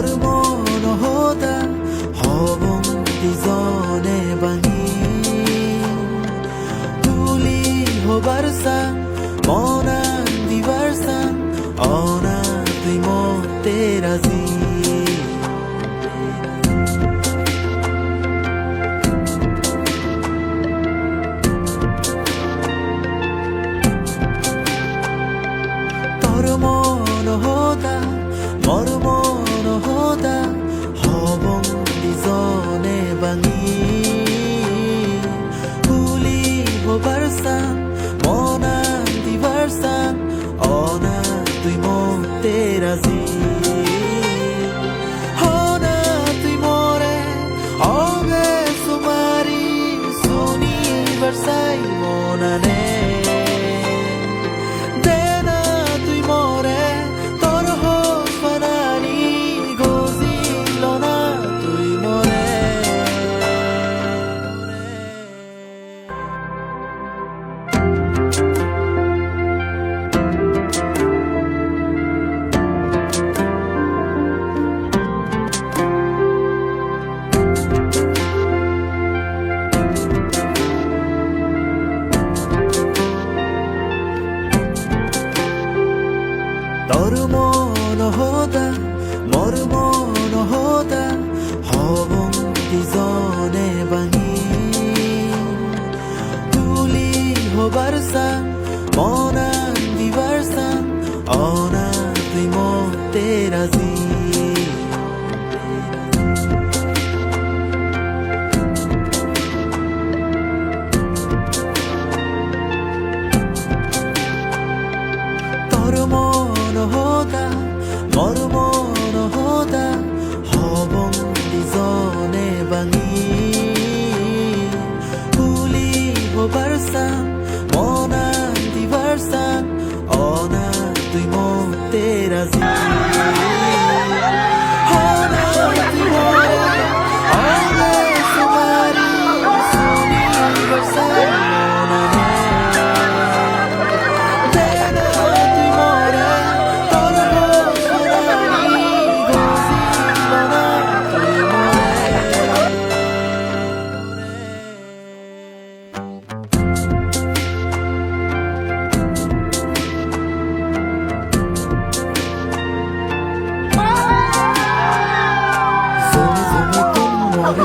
কৰ্মৰহতা হবং দুজনে বাঙি তুলি হবাৰ চাং মনা দিবাৰ চাং অনা তুই মতে ৰাজি তোর মন তোর মন হোদা মর মন হোদা হবং দিজনে বাঙি তুলি হবার সান মনান inteiras.